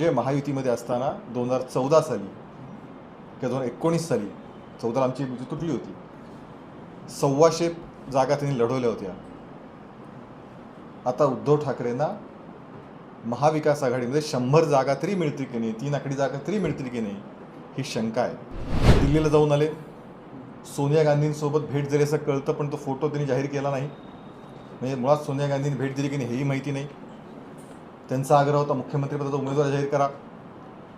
म्हणजे महायुतीमध्ये असताना दोन हजार चौदा साली किंवा दोन हजार एकोणीस साली चौदाला आमची युती तुटली होती. सव्वाशे जागा त्यांनी लढवल्या होत्या. आता उद्धव ठाकरेंना महाविकास आघाडीमध्ये शंभर जागा तरी मिळतील की नाही तीन आकडी जागा तरी मिळतील की नाही ही शंका आहे. दिल्लीला जाऊन आले. सोनिया गांधींसोबत भेट झाली असं कळतं पण तो फोटो त्यांनी जाहीर केला नाही. म्हणजे मुळात सोनिया गांधींनी भेट दिली की नाही हेही माहिती नाही. त्यांचा आग्रह होता मुख्यमंत्रीपदाचा उमेदवार जाहीर करा.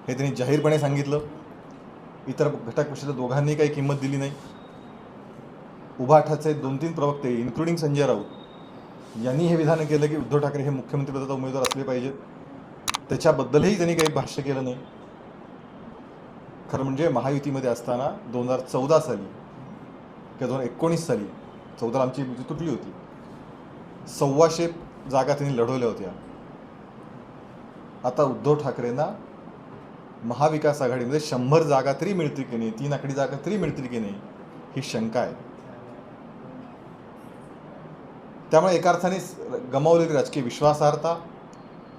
हे त्यांनी जाहीरपणे सांगितलं. इतर घटक पक्षाच्या दोघांनी काही किंमत दिली नाही. उभाठाचे दोन तीन प्रवक्ते इन्क्लुडिंग संजय राऊत यांनी हे विधान केलं की उद्धव ठाकरे हे मुख्यमंत्रीपदाचा उमेदवार असले पाहिजेत त्याच्याबद्दलही त्यांनी काही भाष्य केलं नाही. खरं म्हणजे महायुतीमध्ये असताना दोन हजार चौदा साली किंवा दोन हजार एकोणीस साली चौदाला आमची युती तुटली होती. सव्वाशे जागा त्यांनी लढवल्या होत्या. आता उद्धव ठाकरेंना महाविकास आघाडीमध्ये शंभर जागा तरी मिळतील की नाही? तीन आकडी जागा तरी मिळतील की नाही? ही शंका आहे. त्यामुळे एका अर्थाने गमावलेली राजकीय विश्वासार्हता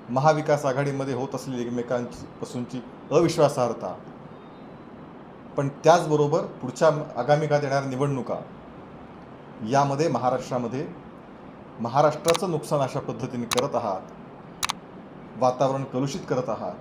महाविकास आघाडीमध्ये होत असलेली एकमेकांची पासूनची अविश्वासार्हता पण त्याचबरोबर पुढच्या आगामी काळात येणाऱ्या निवडणुका यामध्ये महाराष्ट्रामध्ये महाराष्ट्राचं नुकसान अशा पद्धतीने करत आहात. वातावरण कलुषित करत आहात.